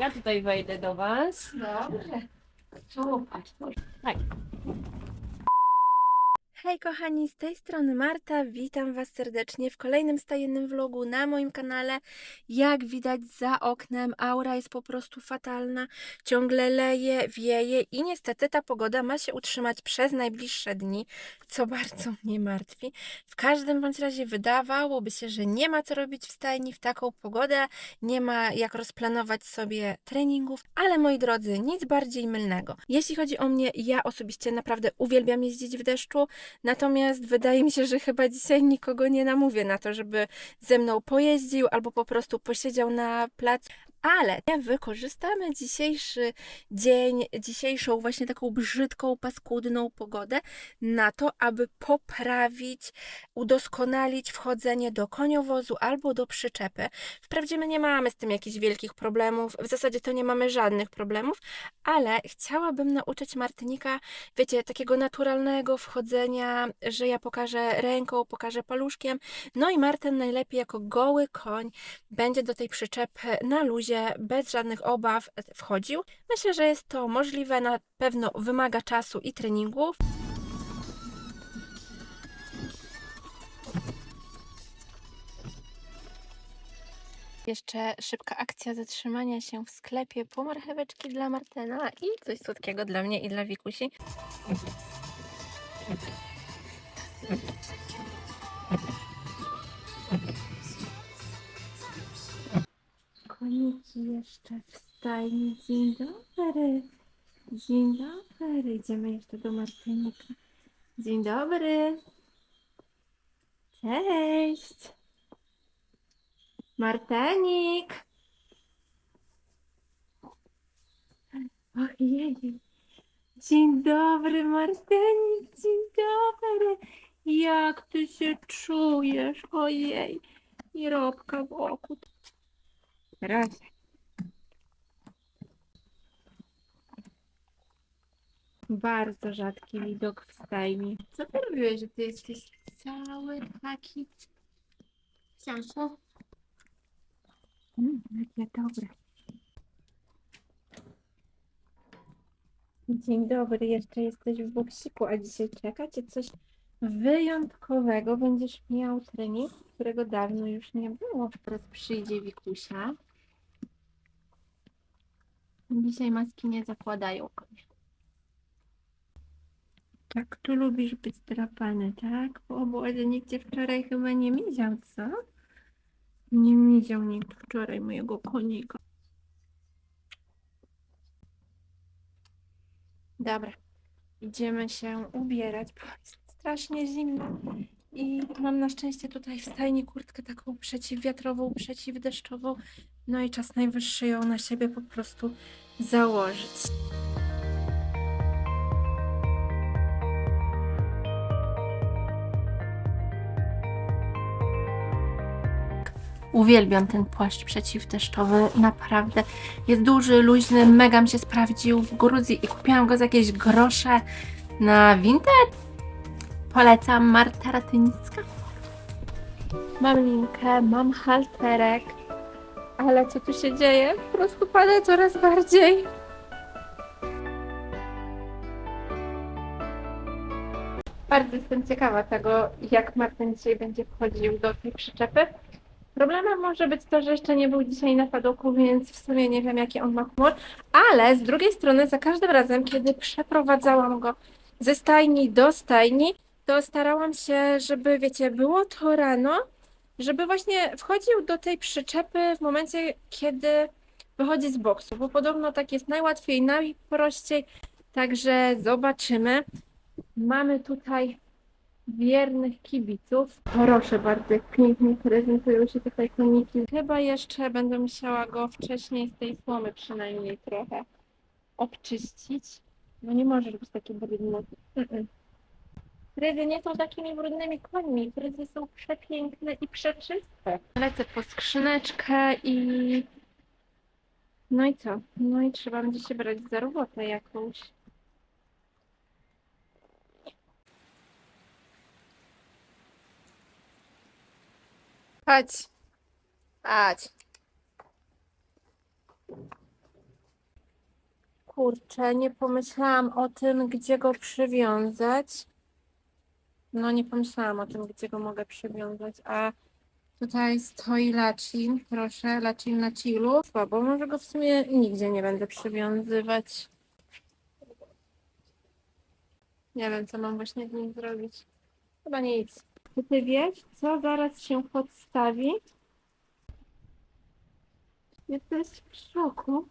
Ja tutaj wejdę do Was. Dobrze. Tu, tak. Hej kochani, z tej strony Marta, witam Was serdecznie w kolejnym stajennym vlogu na moim kanale. Jak widać za oknem aura jest po prostu fatalna, ciągle leje, wieje i niestety ta pogoda ma się utrzymać przez najbliższe dni, co bardzo mnie martwi. W każdym bądź razie wydawałoby się, że nie ma co robić w stajni w taką pogodę, nie ma jak rozplanować sobie treningów, ale moi drodzy, nic bardziej mylnego. Jeśli chodzi o mnie, ja osobiście naprawdę uwielbiam jeździć w deszczu, Natomiast wydaje mi się, że chyba dzisiaj nikogo nie namówię na to, żeby ze mną pojeździł albo po prostu posiedział na placu. Ale wykorzystamy dzisiejszy dzień, dzisiejszą właśnie taką brzydką, paskudną pogodę na to, aby poprawić, udoskonalić wchodzenie do koniowozu albo do przyczepy. Wprawdzie my nie mamy z tym jakichś wielkich problemów, w zasadzie to nie mamy żadnych problemów, ale chciałabym nauczyć Martynika, wiecie, takiego naturalnego wchodzenia, że ja pokażę ręką, pokażę paluszkiem. No i Marten najlepiej jako goły koń będzie do tej przyczepy na luzie, bez żadnych obaw wchodził. Myślę, że jest to możliwe, na pewno wymaga czasu i treningów. Jeszcze szybka akcja zatrzymania się w sklepie po marcheweczki dla Martena i coś słodkiego dla mnie i dla Wikusi. Jeszcze w stajni. Dzień dobry. Dzień dobry. Idziemy jeszcze do Martynika. Dzień dobry. Cześć. Martenik. Ojej. Dzień dobry, Martenik. Dzień dobry. Jak ty się czujesz? Ojej. I robka wokół. Proszę. Bardzo rzadki widok w stajni. Co ty robiłeś, że ty jesteś cały taki ciasno? Mm, jakie dobre. Dzień dobry, jeszcze jesteś w boksiku, a dzisiaj czeka cię coś wyjątkowego. Będziesz miał trening, którego dawno już nie było. Teraz przyjdzie Wikusia. Dzisiaj maski nie zakładają. Tak, tu lubisz być drapany, tak? O Boże, nikt cię wczoraj chyba nie widział, co? Nie widział nikt wczoraj mojego konika. Dobra, idziemy się ubierać, bo jest strasznie zimno. I mam na szczęście tutaj w stajni kurtkę taką przeciwwiatrową, przeciwdeszczową. No i czas najwyższy ją na siebie po prostu założyć. Uwielbiam ten płaszcz przeciwdeszczowy, naprawdę. Jest duży, luźny, mega mi się sprawdził w Gruzji i kupiłam go za jakieś grosze na Vinted. Polecam Marta Ratynicka. Mam linkę, mam halterek, ale co tu się dzieje? Po prostu pada coraz bardziej. Bardzo jestem ciekawa tego, jak Martin dzisiaj będzie wchodził do tej przyczepy. Problemem może być to, że jeszcze nie był dzisiaj na padoku, więc w sumie nie wiem, jaki on ma humor. Ale z drugiej strony, za każdym razem, kiedy przeprowadzałam go ze stajni do stajni, to starałam się, żeby, wiecie, było to rano, żeby właśnie wchodził do tej przyczepy w momencie, kiedy wychodzi z boksu, bo podobno tak jest najłatwiej, najprościej. Także zobaczymy. Mamy tutaj wiernych kibiców. Proszę bardzo, jak pięknie prezentują się tutaj koniki. Chyba jeszcze będę musiała go wcześniej z tej słomy przynajmniej trochę obczyścić. No nie może być taki brudny. Mm-mm. Fryzy nie są takimi brudnymi końmi. Fryzy są przepiękne i przeczyste. Lecę po skrzyneczkę i... No i co? No i trzeba będzie się brać za robotę jakąś. Chodź. Chodź. Kurczę, nie pomyślałam o tym, gdzie go przywiązać. No, nie pomyślałam o tym, gdzie go mogę przywiązać, a tutaj stoi Lacin, proszę, Lacin na chillu. Słabo, może go w sumie nigdzie nie będę przywiązywać. Nie wiem, co mam właśnie z nim zrobić. Chyba nic. Czy ty wiesz, co zaraz się podstawi? Jesteś w szoku.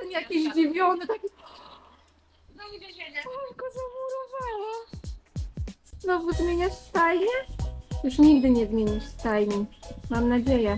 Ten jakiś zdziwiony, taki... Oj, go zamurowała. Znowu zmieniasz stajnię? Już nigdy nie zmienisz stajni. Mam nadzieję.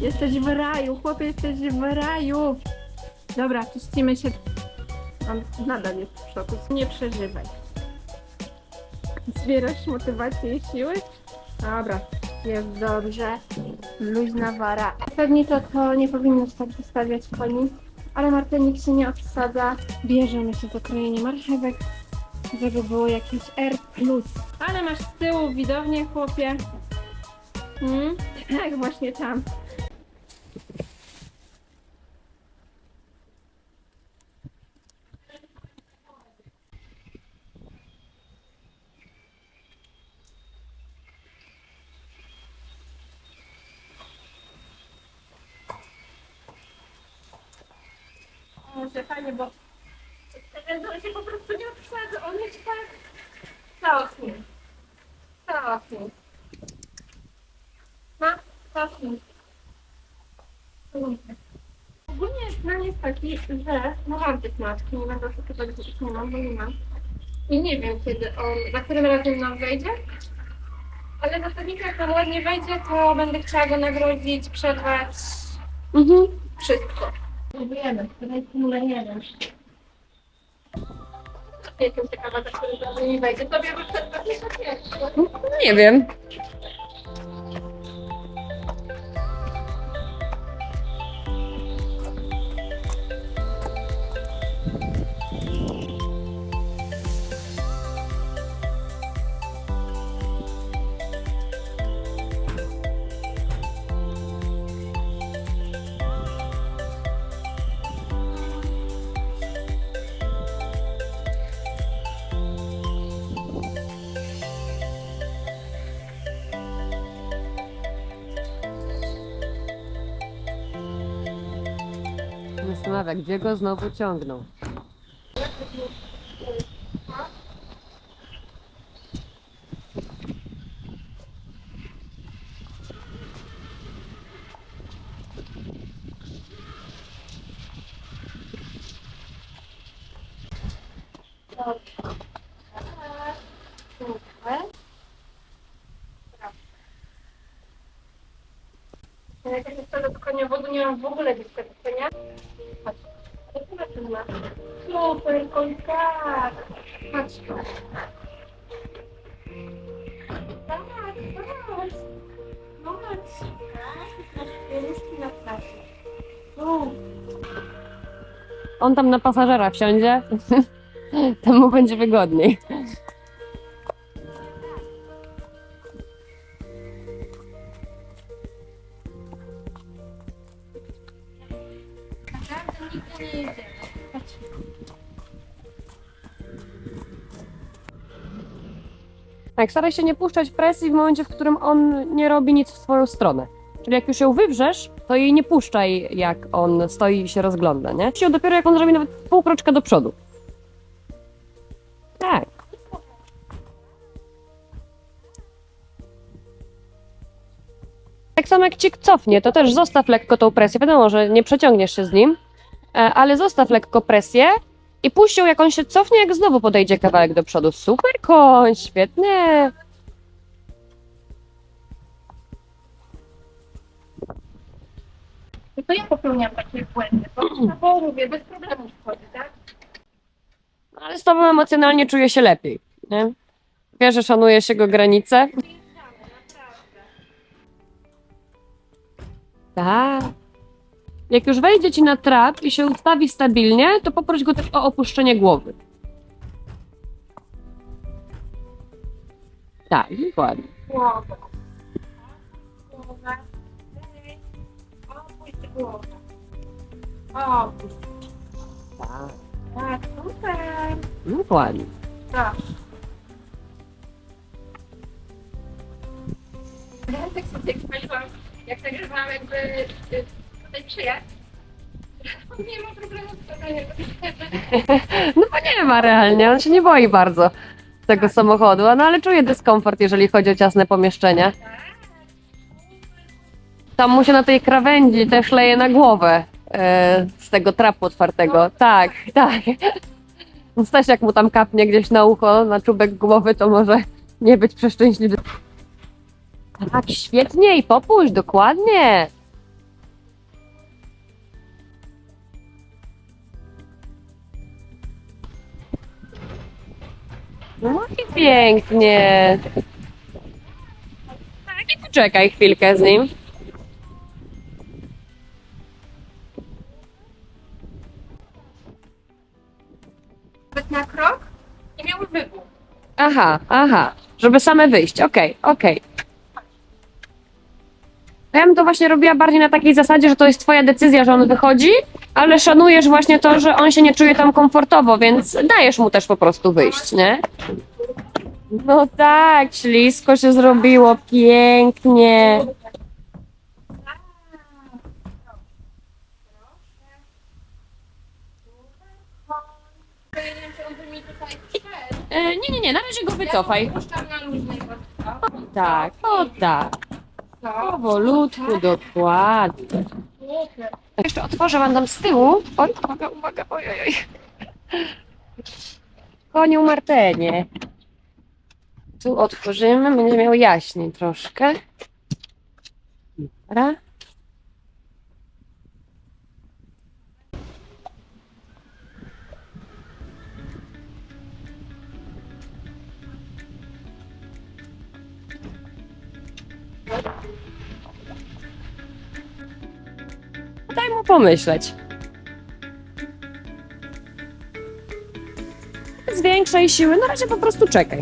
Jesteś w raju, chłopie, jesteś w raju. Dobra, czyścimy się. On nadal jest w szoku. Nie przeżywaj. Zbierasz motywację i siły? Dobra, jest dobrze. Luźna wara. Pewnie to, to nie powinno tak wystawiać koni, ale Martynik się nie odsadza. Bierzemy się za krojenie marchewek, żeby było jakieś R+. Ale masz z tyłu widownię, chłopie. Hmm? Tak, właśnie tam. Może fajnie, bo ten on się po prostu nie odsadza, on jest tak... Cofnij. Cofnij. No, cofnij. Ogólnie plan jest taki, że no mam tych matki, nie będę oszukiwać, że ich nie mam, bo nie mam. I nie wiem kiedy on, za którym razem nam wejdzie. Ale zasadniczo jak nam ładnie wejdzie, to będę chciała go nagrodzić, przerwać Mhm. wszystko. Próbujemy, tutaj numer jeden. Jestem ciekawa, za którym razem mi wejdzie. Tobie na pierwszy. Nie wiem. Zastanawia, gdzie go znowu ciągną. Jak jest to do koniowodu, nie mam w ogóle doświadczenia. Super, kontakt. Patrz to. Tak, patrz. On tam na pasażera wsiądzie. Tam mu będzie wygodniej. Tak, staraj się nie puszczać presji w momencie, w którym on nie robi nic w swoją stronę. Czyli jak już ją wywrzesz, to jej nie puszczaj, jak on stoi i się rozgląda, nie? Ją dopiero jak on zrobi nawet pół kroczka do przodu. Tak. Tak samo jak ci cofnie, to też zostaw lekko tą presję. Wiadomo, że nie przeciągniesz się z nim, e, ale zostaw lekko presję i puść ją, jak on się cofnie, jak znowu podejdzie kawałek do przodu. Super koń, świetnie. Tylko ja popełniam takie błędy, bo na porówie bez problemu wchodzi, tak? Ale z tobą emocjonalnie czuję się lepiej, nie? Wiesz, że szanujesz jego granice. Tak. Jak już wejdzie ci na trap i się ustawi stabilnie, to poproś go też o opuszczenie głowy. Tak, dokładnie. Głowę. Głowę. Opuść głowę. Opuść. Tak, Tak, super. dokładnie. Proszę. Ja tak sobie chwaliłam, jak nagrywałam jakby tutaj przyjazd. Nie ma problemu z zadaniem. No bo nie ma realnie, on się nie boi bardzo tego samochodu, no ale czuje dyskomfort, jeżeli chodzi o ciasne pomieszczenia. Tam mu się na tej krawędzi też leje na głowę e, z tego trapu otwartego. Tak, tak. Więc też jak mu tam kapnie gdzieś na ucho, na czubek głowy, to może nie być przeszczęśliwy. Tak, świetnie i popuść, dokładnie. No i pięknie. Tak, i poczekaj chwilkę z nim. Nawet na krok i miały wybuch. Aha, aha, żeby same wyjść. Okej, okej. Ja bym to właśnie robiła bardziej na takiej zasadzie, że to jest twoja decyzja, że on wychodzi, ale szanujesz właśnie to, że on się nie czuje tam komfortowo, więc dajesz mu też po prostu wyjść, nie? No tak, ślisko się zrobiło, pięknie. E, nie, nie, nie, na razie go wycofaj. Tak, o tak, powolutku, dokładnie. Jeszcze otworzę wam tam z tyłu. Oj, uwaga, uwaga, oj, oj, oj. Koniu Martenie. Tu otworzymy, będzie miał jaśniej troszkę. Dobra. Pomyśleć. Z większej siły, na razie po prostu czekaj.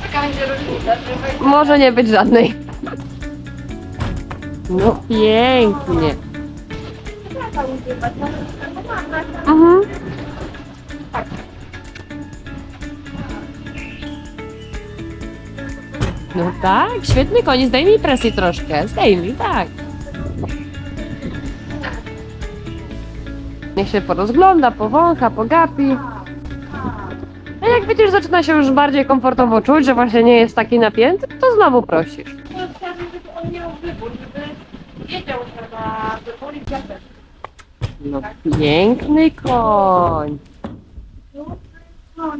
Nie będzie różnica, Może nie być żadnej. No pięknie. tak. Mhm. No tak, świetny koń, zdejmij presję troszkę, zdejmij, tak. Niech się porozgląda, powącha, pogapi. A jak widzisz, zaczyna się już bardziej komfortowo czuć, że właśnie nie jest taki napięty, to znowu prosisz. Żeby on miał wybór, żeby wiedział, że ma. No piękny koń. No,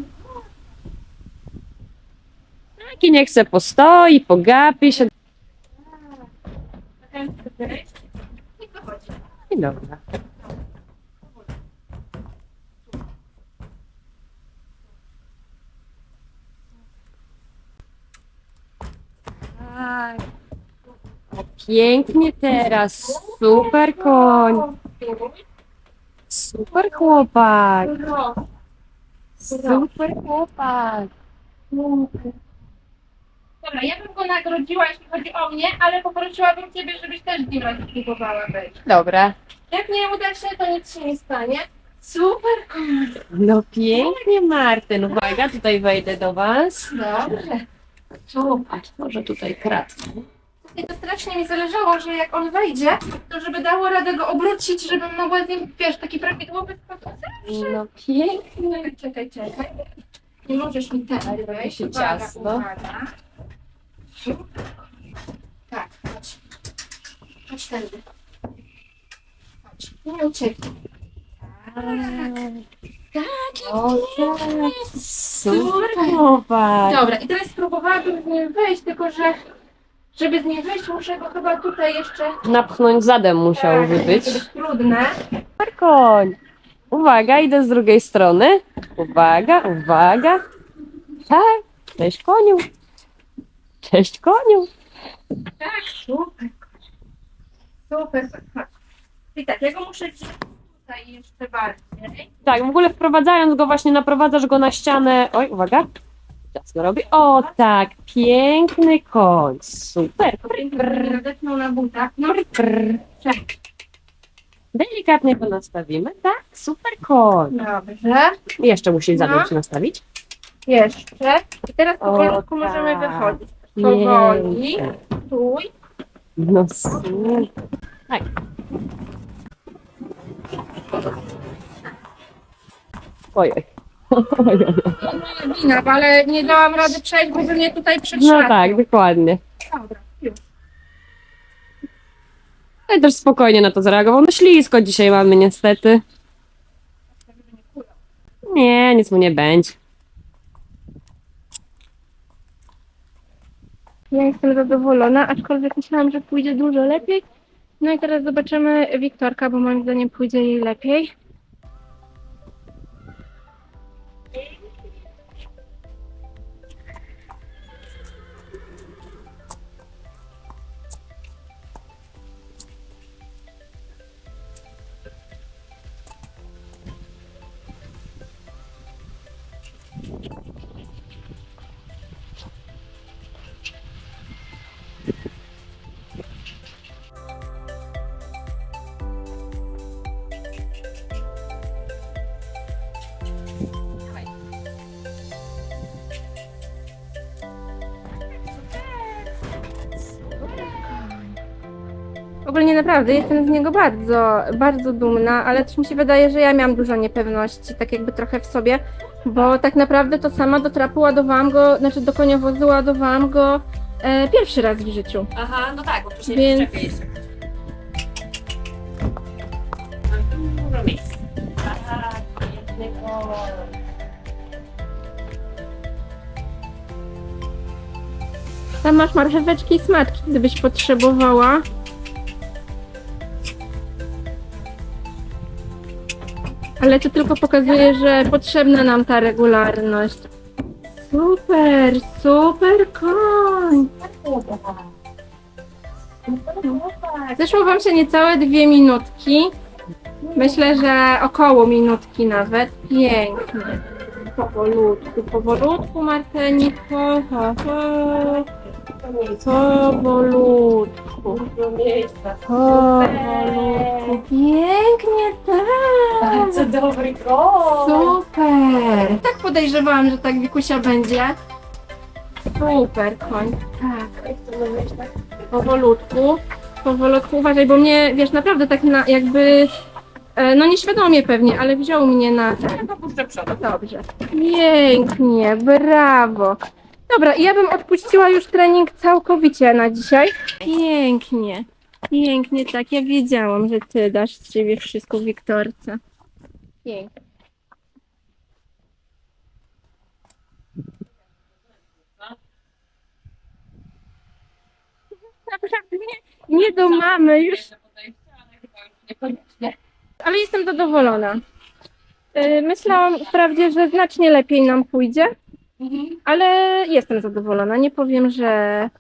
Taki niech se postoi, pogapi się. I dobra. Tak. Pięknie teraz. Super koń. Super chłopak. Super chłopak. Dobra, ja bym go nagrodziła, jeśli chodzi o mnie, ale poprosiłabym Ciebie, żebyś też z nim raz spróbowała być. Dobra. Jak nie uda się, to nic się nie stanie. Super! No pięknie, Martyn. Uwaga, tutaj wejdę do Was. Dobrze. Super. Może tutaj kratkę. I to strasznie mi zależało, że jak on wejdzie, to żeby dało radę go obrócić, żebym mogła z nim, wiesz, taki prawidłowy sposób. No pięknie. Czekaj, czekaj, czekaj. Nie możesz mi teraz wejść. się Uwaga, ciasno. uwaga. Tak, chodź. Chodź tędy. Chodź. Nie ucieknij. Tak, O jak tak. Super chłopak. Dobra, i teraz spróbowałabym z nim wejść, tylko że żeby z nim wyjść, muszę go chyba tutaj jeszcze... Napchnąć zadem musiałby Tak, być. To być trudne. Super koń. Uwaga, idę z drugiej strony. Uwaga, uwaga. Tak. Cześć koniu. Cześć koniu. Tak, super. Super, chodź. I tak, ja go muszę gdzieś tutaj jeszcze bardziej. Tak, w ogóle wprowadzając go właśnie, naprowadzasz go na ścianę. Oj, uwaga. Teraz go robi. O tak, piękny koń. Super. Nadepnął na butach. No, Prr. Delikatnie go nastawimy. Tak, super koń. dobrze. Jeszcze musisz No. zadać się Jeszcze. I teraz O, powolutku możemy tak. wychodzić. Powoli. Pięknie. Stój. No super. Tak. Ojej. Ojej. Moja wina, ale nie dałam rady przejść, bo by mnie tutaj przytrzasnął. No tak, dokładnie. Dobra, już. Ale też spokojnie na to zareagował. No ślisko dzisiaj mamy niestety. Nie, nic mu nie będzie. Ja jestem zadowolona, aczkolwiek myślałam, że pójdzie dużo lepiej. No i teraz zobaczymy Wiktorka, bo moim zdaniem pójdzie jej lepiej. Ogólnie naprawdę jestem z niego bardzo, bardzo dumna, ale też mi się wydaje, że ja miałam dużo niepewności, tak jakby trochę w sobie, bo tak naprawdę to sama do trapu ładowałam go, znaczy do koniowozu ładowałam go e, pierwszy raz w życiu. Aha, no tak, bo wcześniej Więc- Więc... jeszcze. Dużo. Tam masz marcheweczki i smaczki, gdybyś potrzebowała. Ale to tylko pokazuje, że potrzebna nam ta regularność. Super, super koń. Zeszło Wam się niecałe dwie minutki. Myślę, że około minutki nawet. Pięknie. Powolutku, powolutku, Marteniko. Ho, ho. Powolutku. Dużo miejsca. Powolutku. Pięknie, tak. Bardzo dobry koń. Super. Tak podejrzewałam, że tak Wikusia będzie. Super koń. Tak. Powolutku. Powolutku. Uważaj, bo mnie, wiesz, naprawdę tak na, jakby... e, No nieświadomie pewnie, ale wziął mnie na... Ja popuszczę przodem. Dobrze. Pięknie, brawo. Dobra, ja bym odpuściła już trening całkowicie na dzisiaj. Pięknie. Pięknie, tak. Ja wiedziałam, że ty dasz z siebie wszystko Wiktorce. Pięknie. Naprawdę nie, nie do mamy już, Niekoniecznie. ale jestem zadowolona. Yy, Myślałam wprawdzie, że znacznie lepiej nam pójdzie, ale jestem zadowolona. Nie powiem, że,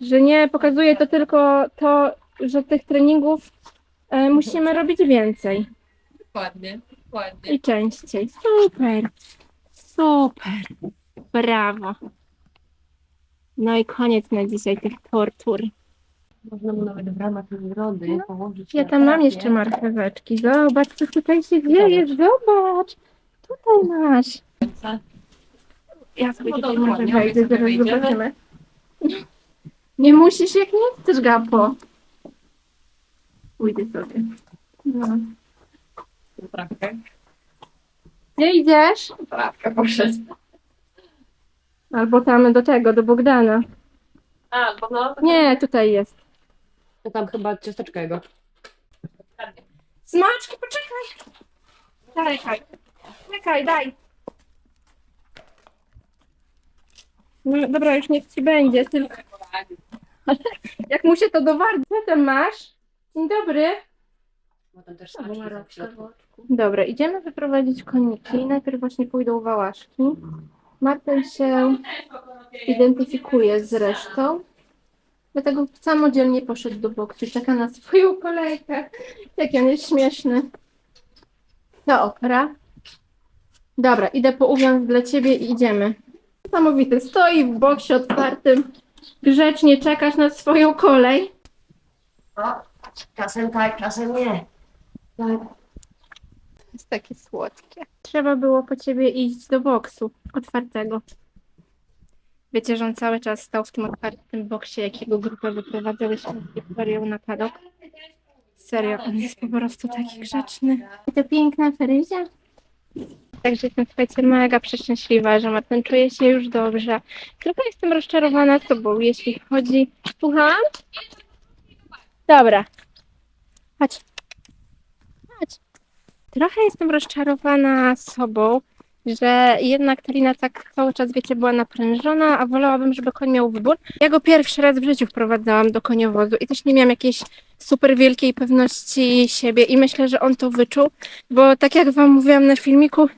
że nie. Pokazuje to tylko to, że tych treningów e, musimy robić więcej Dokładnie, dokładnie. i częściej. Super, super, brawo. No i koniec na dzisiaj tych tortur. Można mu nawet w ramach nagrody No. położyć Ja na tam mam jeszcze marcheweczki. Zobacz, co tutaj się dzieje. Zobacz. Tutaj masz. Ja sobie No tutaj może wejdę, zaraz zobaczymy. Nie musisz, jak nie chcesz, Gapo. Pójdę sobie. No. Trawkę. Gdzie idziesz? Trawkę poszedł. Albo tam do tego, do Bogdana. A, bo no. Nie, tutaj jest. To tam chyba ciasteczka jego. Smaczki, poczekaj. Daj, daj. Czekaj, daj. No, dobra, już niech ci będzie, tylko jak mu się to dowarza, co tam masz? Dzień dobry. Też środku. Dobra, idziemy wyprowadzić koniki. Najpierw właśnie pójdą wałaszki. Marten się identyfikuje z resztą. Dlatego samodzielnie poszedł do boksu. Czeka na swoją kolejkę. Jaki on jest śmieszny. Do opera. Dobra, idę po uwiązk dla ciebie i idziemy. Niesamowity. Stoi w boksie otwartym. Grzecznie czekasz na swoją kolej. O, czasem tak, czasem nie. Tak. jest takie słodkie. Trzeba było po ciebie iść do boksu otwartego. Wiecie, że on cały czas stał w tym otwartym boksie, jakiego grupę wyprowadzałyśmy z Wiktorią na padok. Serio, on jest po prostu taki grzeczny. I to piękna Feryzia. Także jestem, słuchajcie, mega przeszczęśliwa, że Martin czuje się już dobrze. Tylko jestem rozczarowana sobą, jeśli chodzi... Słucham? Dobra. Chodź. Chodź trochę jestem rozczarowana sobą, że jednak ta tak cały czas, wiecie, była naprężona, a wolałabym, żeby koń miał wybór. Ja go pierwszy raz w życiu wprowadzałam do koniowozu i też nie miałam jakiejś super wielkiej pewności siebie i myślę, że on to wyczuł, bo tak jak wam mówiłam na filmiku,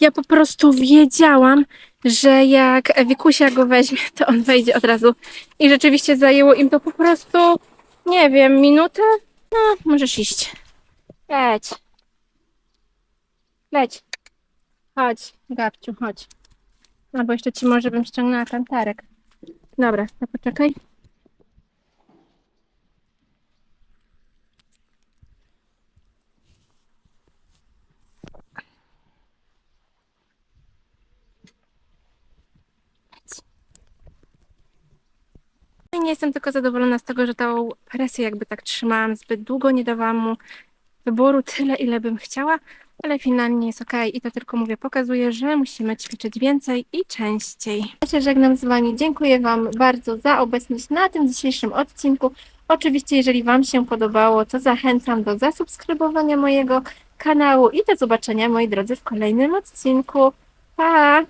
ja po prostu wiedziałam, że jak Wikusia go weźmie, to on wejdzie od razu. I rzeczywiście zajęło im to po prostu, nie wiem, minutę? No, możesz iść. Leć. Leć. Chodź, Gabciu, chodź. Albo jeszcze ci może bym ściągnęła kantarek. Dobra, to poczekaj. Nie jestem tylko zadowolona z tego, że tą presję jakby tak trzymałam zbyt długo, nie dawałam mu wyboru tyle, ile bym chciała, ale finalnie jest ok i to tylko mówię, pokazuje, że musimy ćwiczyć więcej i częściej. Ja się żegnam z Wami, dziękuję Wam bardzo za obecność na tym dzisiejszym odcinku. Oczywiście, jeżeli Wam się podobało, to zachęcam do zasubskrybowania mojego kanału i do zobaczenia, moi drodzy, w kolejnym odcinku. Pa!